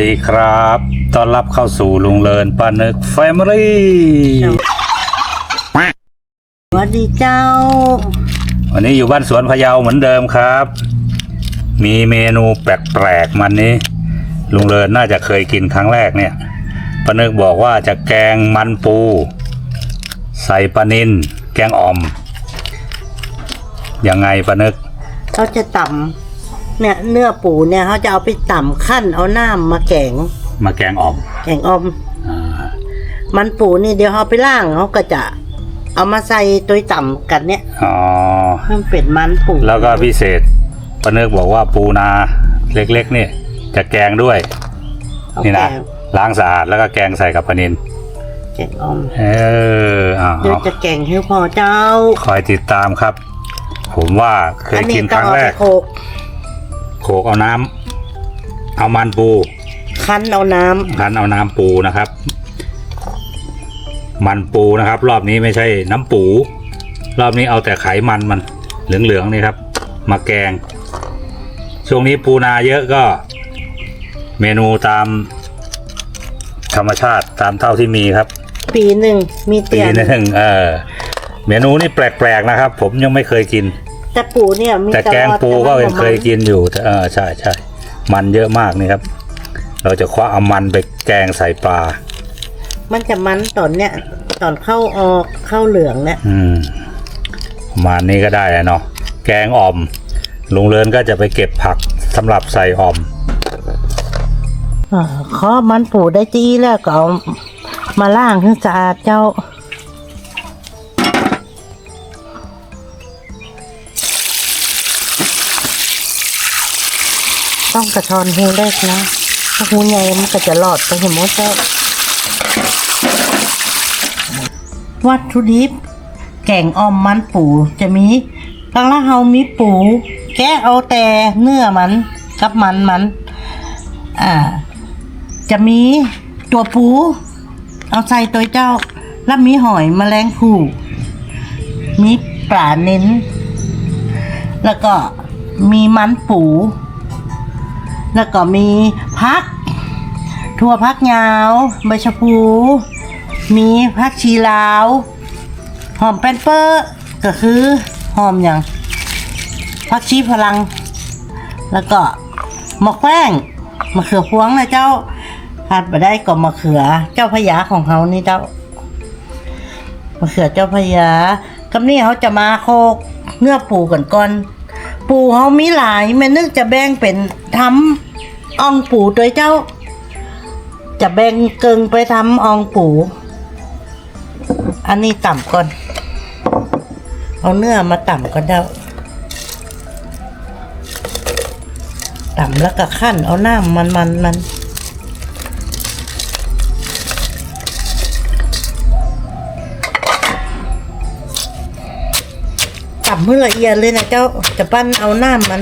ดีครับ ต้อนรับเข้าสู่ลุงเลินปานึกแฟมิลี่สวัสดีเจ้า วันนี้อยู่บ้านสวนพะเยาเหมือนเดิมครับ มีเมนูแปลกๆมันนี้ ลุงเลินน่าจะเคยกินครั้งแรกเนี่ยปานึกบอกว่าจะแกงมันปู ใส่ปลานินแกงอ่อม ยังไงปานึก เขาจะต่ำ เนี่ยเนื้อปูเนี่ยเขาจะเอาไปต่ำขั้นเอาน้ำมาแกงมาแกงอ่อมแกงออม อ่ามันปูนี่เดี๋ยวเขาไปล่างเขาก็จะเอามาใส่ตัวต่ำกันเนี่ยอ๋อ ให้มันเป็นมันปูแล้วก็พิเศษปานึกบอกว่าปูนาเล็กๆนี่จะแกงด้วย เอานี่แกนะงล้างสะอาดแล้วก็แกงใส่กับปลานินแกงออมเอออ้าวเดี๋ยวจะแกงให้พอเจ้าคอยติดตามครับ ผมว่าเคยอันกินี้นคต้องรั้งเอาแรไปก โขลก โขกเอาน้ำเอามันปู คั้นเอาน้ำคั้นเอาน้ำปูนะครับ มันปูนะครับ รอบนี้ไม่ใช่น้ำปู รอบนี้เอาแต่ไขมันมันเหลืองๆนี่ครับ มาแกง ช่วงนี้ปูนาเยอะก็ เมนูตามธรรมชาติตามเท่าที่มีครับ ปีหนึ่งมีปีเตียนหนึ่งเออเมนูนี่แปลกๆนะครับ ผมยังไม่เคยกิน แต่ปูเนี่ยมีแต่แกงปูก็ยังเคยกินอยู่แต่เออใช่ใช่มันเยอะมากนี่ครับ เราจะคว้าเอามันไปแกงใส่ปลา มันจะมันตอนเนี่ยตอนเข้าออกเข้าเหลืองเนี่ยอืมประมาณนี้ก็ได้แล้วเนาะแกงอ่อมลุงเลินก็จะไปเก็บผักสำหรับใส่อ่อมอ่าขอมันปูได้จี้แล้วก็เอามาล่างให้สะอาดเจ้า ต้องกระชอนหูเล็กนะถ้าหูใหญ่มันก็จะหลอดไปเห็นมดแล้ววัตถุดิบแกงออมมันปูจะมีตั้งละเฮามีปู แกะเอาแต่เนื้อมันกับมันมัน อ่า จะมีตัวปู เอาใส่ตัวเจ้า แล้วมีหอยแมลงภู่มีปลาเน้น แล้วก็มีมันปู แล้วก็มีพักถั่วพักยาว ใบชะพู มีพักชีลาว หอมแป้นเปอร์ก็คือหอมอย่างพักชีพลัง แล้วก็มะแข้งมะเขือพวงนะเจ้าขาดไปได้ก็มะเขือเจ้าพญาของเขานี่เจ้ามะเขือเจ้าพญากำนี่เขาจะมาโคกเนื้อปูก่อนก่อน ปูเขามีหลายแม่นึกจะแบ่งเป็นทำอ่องปูตัวเจ้า จะแบ่งเกิงไปทำอ่องปูอันนี้ต่ำก่อน เอาเนื้อมาต่ำก่อนเจ้าต่ำแล้วก็ขั้นเอาน้ำมันมันมันมนำเมื่อละเอียดเลยนะเจ้าจะปั้นเอาหน้ามัน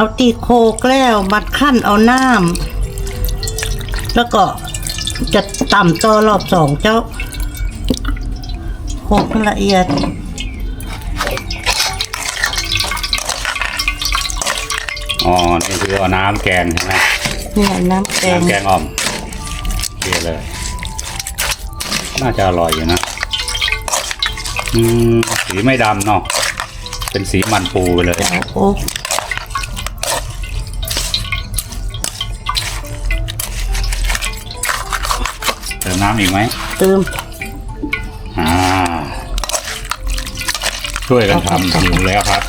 เอาตีโคกแล้วมัดขั้นเอาน้ำแล้วก็จะต่ำตัวรอบสองเจ้าโคกให้ละเอียดอ๋อ นี่คือเอาน้ำแกงใช่ไหมเนี่ยน้ำแกง น้ำแกงอ่อมเทีเลย น่าจะอร่อยอยู่นะ อืม สีไม่ดำเนาะ เป็นสีมันปูไปเลยเอาโอ้ น้ำอีกไหมเติมอ่าช่วยกันทำหิวแล้วครับ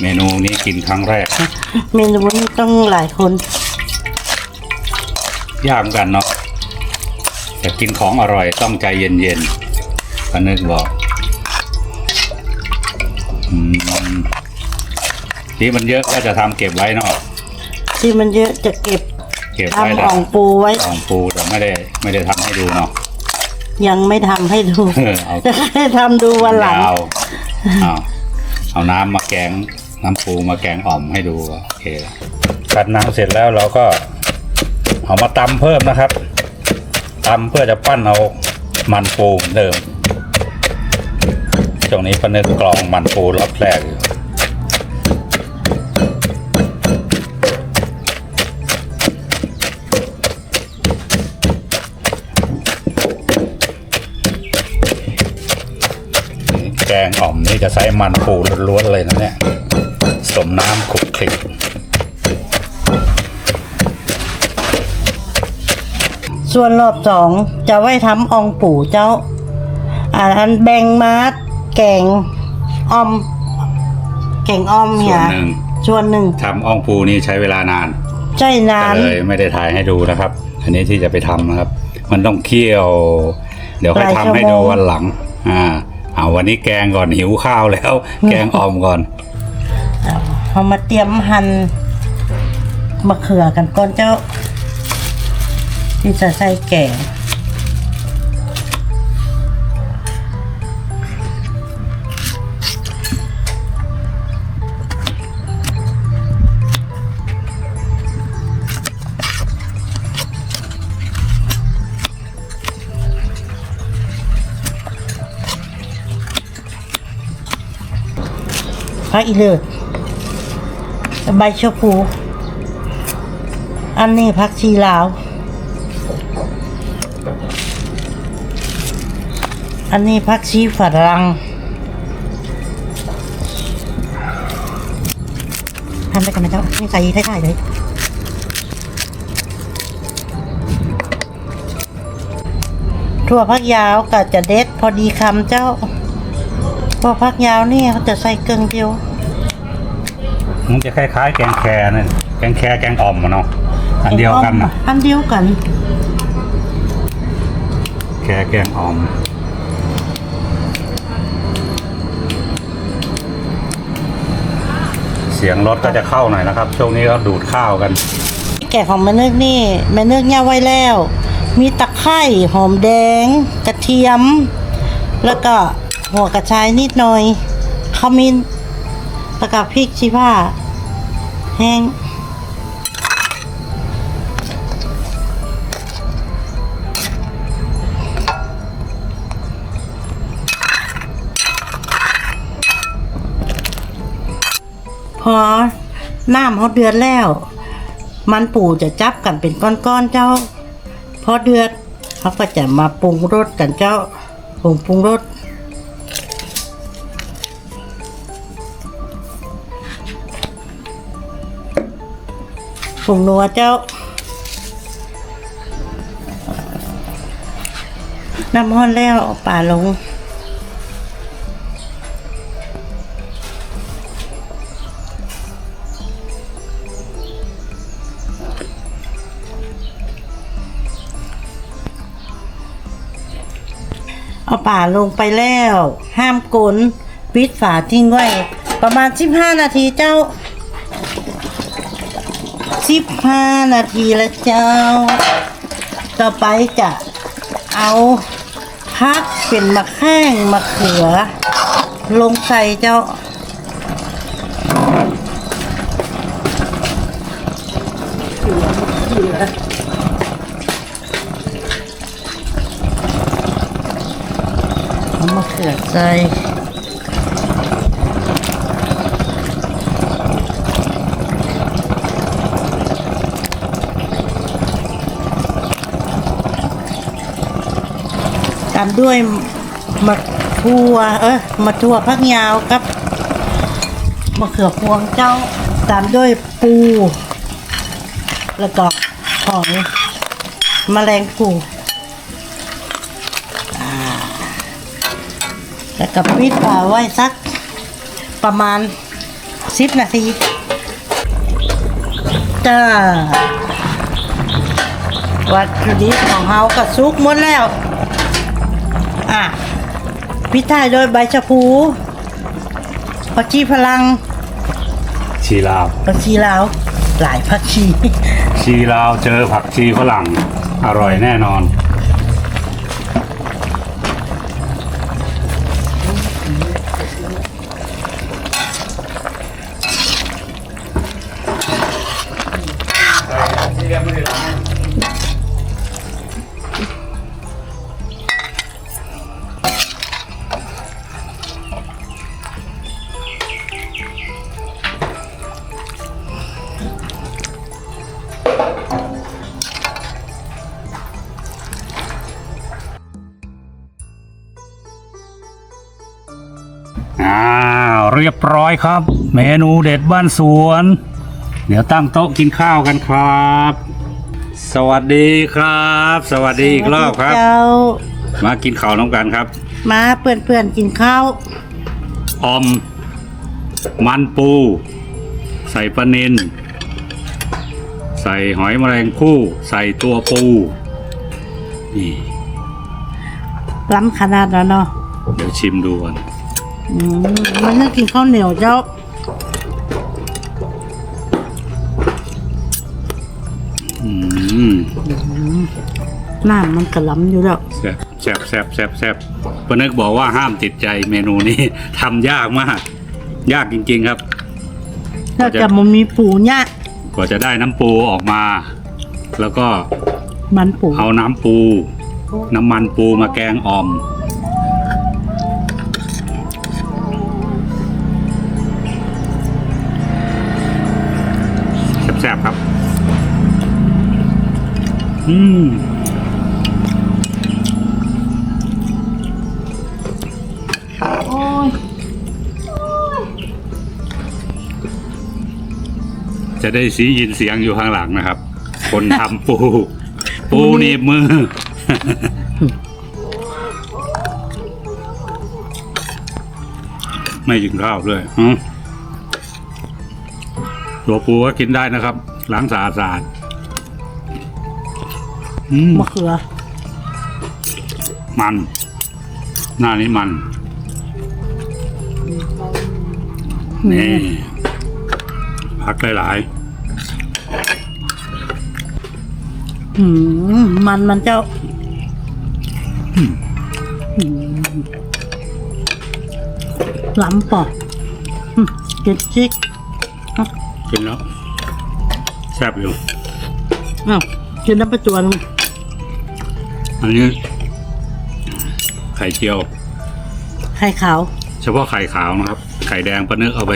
เมนูนี้กินครั้งแรก เมนูนี้ต้องหลายคน ยากเหมือนกันเนาะแต่กินของอร่อยต้องใจเย็นๆก็นึกบอกอืมที่มันเยอะก็จะทำเก็บไว้เนาะที่มันเยอะจะเก็บเก็บไว้ทำแล้อ่วองปูไว้อ่องปูแต่ไม่ได้ ไม่ได้ทำให้ดูเนาะยังไม่ทำให้ดู เออเอาจะให้ทำดูวันหลัง ยาวเอาเอาน้ำมาแกงน้ำปูมาแกงอ่อมให้ดูโอเคแล้วกัดน้ำเสร็จแล้วเราก็ เอามาตำเพิ่มนะครับตำเพื่อจะปั้นเอามันปูเหมือนเดิมช่วงนี้ปนึกกรองมันปูรอบแรกอยู่ แกงอ่อมนี่จะใช้มันปูล้วนๆเลยนะเนี่ย สมน้ำขลุกคลิกส่วนรอบสองจะไว้ทำอ่องปู่เจ้าอ่าอันแบ่งมาแกงอ่อม แกงอ่อมเนี่ยส่วนหนึ่งส่วนหนึ่งทำอ่องปูนี่ใช้เวลานานใจนาน ก็เลยไม่ได้ถ่ายให้ดูนะครับ อันนี้ที่จะไปทำนะครับ มันต้องเคี่ยว เดี๋ยวค่อยทำให้ดูวันหลัง อ่า เอาวันนี้แกงก่อนหิวข้าวแล้ว แกงอ่อมก่อนเอามาเตรียมหั่นมะเขือกันก่อนเจ้า ที่จะใส่แกง พักอีเลิศใบชะพูอันนี้พักชีลาว อันนี้พักชีฝรั่งทำไปกันนะเจ้าไม่ใส่ท้ายๆเลยถั่วพักยาวก็จะเด็ดพอดีคำเจ้าพอพักยาวนี่เขาจะใส่เกลือเดียว มันจะคล้ายๆ แกงแครนั่นแกงแครแกงอ่อมอะเนาะอันเดียวกันนะอันเดียวกัน แครแกงอ่อมเสียงรถก็จะเข้าหน่อยนะครับ ช่วงนี้ก็ดูดข้าวกัน แกะของแม่เนึกนี่แม่เนึกเนี่ยไว้แล้ว มีตะไคร้หอมแดง กระเทียม แล้วก็หัวกระชายนิดหน่อยขมิ้น แล้วก็พริกชี้ผ้าแห้งพอน้ำเขาเดือดแล้ว มันปูจะจับกันเป็นก้อนๆเจ้า พอเดือดเขาก็จะมาปรุงรสกันเจ้าปรุงปรุงรส ปรุงนัวเจ้า น้ำห้อนแล้วเอาป่าลง เอาป่าลงไปแล้ว ห้ามกลนปิดฝาทิ้งไว้ ประมาณ 15 นาทีเจ้า 15นาทีแล้วเจ้า ต่อไปจะเอาพักเป็นมะแข้งมะเขือ ลงใส่เจ้าเอามะเขือใส่ ตามด้วยมะทั่วเออมะทั่วพักยาวกับมะเขือพวงเจ้า ตามด้วยปู แล้วก็หอยแมลงปูแล้วก็ปิดฝาไว้สักประมาณสิบนาทีจ้าวัตถุดิบของเฮาก็สุกหมดแล้ว พิท้ายโดยใบชะพูผักชีพลังชีลาว ผักชีลาว หลายผักชี ชีลาวเจอผักชีฝรั่งอร่อยแน่นอน รียบร้อยครับ เมนูเด็ดบ้านสวน เดี๋ยวตั้งโต๊ะกินข้าวกันครับ สวัสดีครับ สวัสดีอีกรอบครับ เจ้า มากินข้าวน้องกันครับ มาเพื่อนเพื่อนๆกินข้าว ออม มันปู ใส่ปลานินใส่หอยแมลงภู่ ใส่ตัวปูนี่ล้ำขนาดแล้วเนาะเดี๋ยวชิมดูก่อน อืมมันน่ากินข้าวเหนียวเจ้า อืมน้ำมันกระล้ำอยู่แล้ว แซ่บแซ่บแซ่บแซ่บแซ่บปนึกบอกว่าห้ามติดใจเมนูนี้ ทำยากมาก ยากจริง ๆครับแล้วจะมันมีปูเนี่ยกว่าจะได้น้ำปูออกมา แล้วก็มันปูเอาน้ำปู น้ำมันปูมาแกงอ่อม อืมโอ้ยจะได้สียินเสียงอยู่ข้างหลังนะครับ คนทำปู ปูหนีบมือ ไม่กินข้าวด้วยตัวปูก็กินได้นะครับ ล้างสะอาดสะ อาดอืมมะเขือ มัน หน้านี้มัน นี่พักหลายอืมมันมันเจ้าอืมล้ำป่ะอืมเจ็ดชิกๆกินแล้วแซ่บอยู่อ้าวกินน้ำประจวน อันนี้ ไข่เจียว ไข่ขาวเฉพาะไข่ขาวนะครับ ไข่แดงปะนึกเอาไป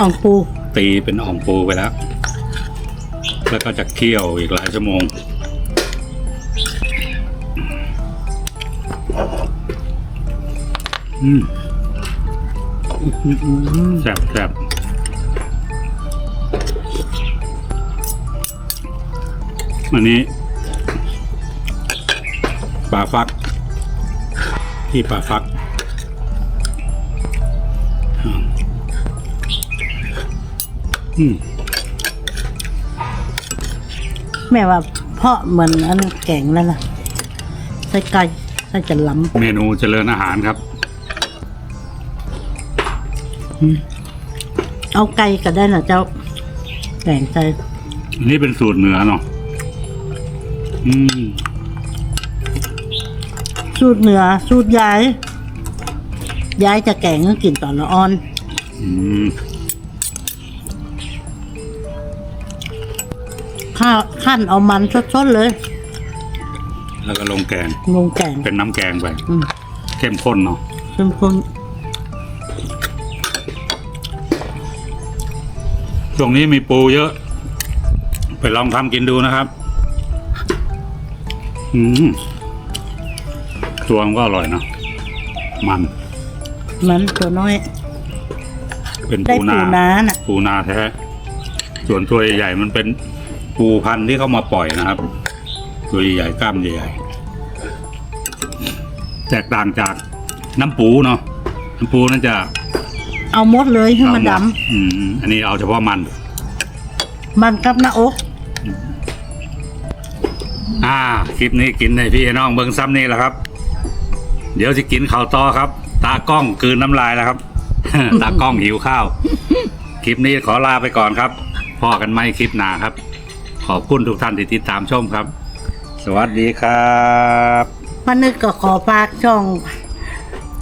อ่องปูตีเป็นอ่อมปูไปแล้ว แล้วก็จะเคี่ยวอีกหลายชั่วโมง อืมแซ่บแซ่บอันนี้ ปลาฟัก ที่ปลาฟักอืมแม่ว่าเพาะเหมือนอันแกงแล้วนะใส่ไก่ใส่จะล้เมนูเจริญอาหารครับำเอาไก่ก็ได้นะเจ้าแกงใส่ อันนี้เป็นสูตรเหนือเนาะอืม สูตรเหนือ สูตรยาย ยายจะแกงก็กินตอนละอ่อนอืมข้าวขั้นเอามันสดๆเลย แล้วก็ลงแกง ลงแกง เป็นน้ำแกงไปอืม เข้มข้นเนาะเข้มข้นช่วงนี้มีปูเยอะ ไปลองทำกินดูนะครับ อืม ตัวมันก็อร่อยเนอะมัน มันตัวน้อย เป็นได้ปูนาปูนาน่ะ ปูนาแท้ ส่วนตัวใหญ่ๆมันเป็นปูพันธุ์ที่เขามาปล่อยนะครับ ตัวใหญ่ๆกล้ามใหญ่ๆแตกต่างจากน้ำปูเนาะน้ำปูนั่นจะเอาหมดเลยให้มันดเอาหอืมอันนี้เอาเฉพาะมันำมันกับหน้าอก อ่า คลิปนี้กินในพี่น้องเบิงซ้ำนี่แหละครับ เดี๋ยวจะกินข้าวต่อครับ ตากล้องกลืนน้ำลายแล้วครับ ตากล้องหิวข้าว คลิปนี้ขอลาไปก่อนครับพ่อกันไม่คลิปหนาครับขขอบคุณทุกท่านที่ติดตามชมครับ สวัสดีครับป้านึกก็ขอฝากช่อง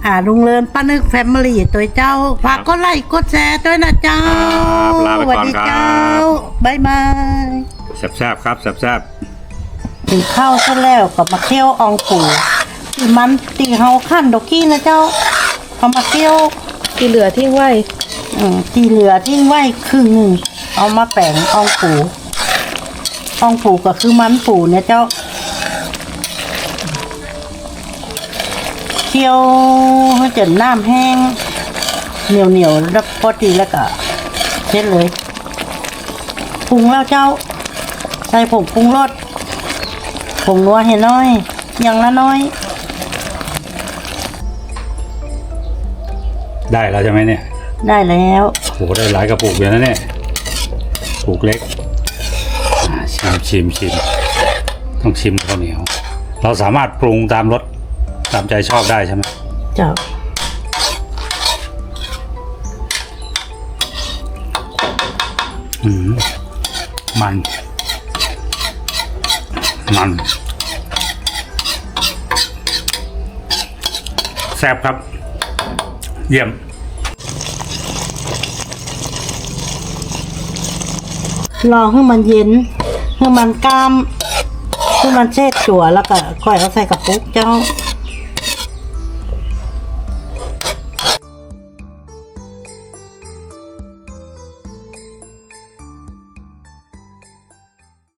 อ่าลุงเลินป้านึกแฟมิลี่ตัวเจ้าฝากกดไลค์กดแชร์ด้วยนะเจ้าครับลาไปก่อนสวัสดีครับเจ้าบ๊ายบายแซ่บๆครับแซ่บถึงข้าวซะแล้วก็มาเคี่ยวอองปู ที่มันตีเฮาขั้นดอกกี้นะเจ้าเอามาเคี่ยวที่เหลือทิ้งไว้อืมที่เหลือทิ้งไว้ครึ่งหนึ่งเอามาแปลงอองปูอองปูก็คือมันปูเนี่ยเจ้าเคี่ยวให้จนน้ำแห้งเหนียวเหนียวๆแล้วพอดีแล้วก็เช็ดเลยปรุงแล้วเจ้า ใส่ผงปรุงรสผงนัวเห็นน้อยอย่างละน้อย ได้แล้วใช่ไหมเนี่ย ได้แล้วโหได้หลายกระปุกอยู่นะเนี่ยกระปุกเล็กอ่าชิมชิมชิมต้องชิมข้าวเหนียว เราสามารถปรุงตามรสตามใจชอบได้ใช่ไหมเจ้าอืมมัน มันแซ่บครับ เยี่ยม รอให้มันเย็นให้มันกล้ามให้มันเช็ดตัวแล้วก็ค่อยเอาใส่กระปุกเจ้า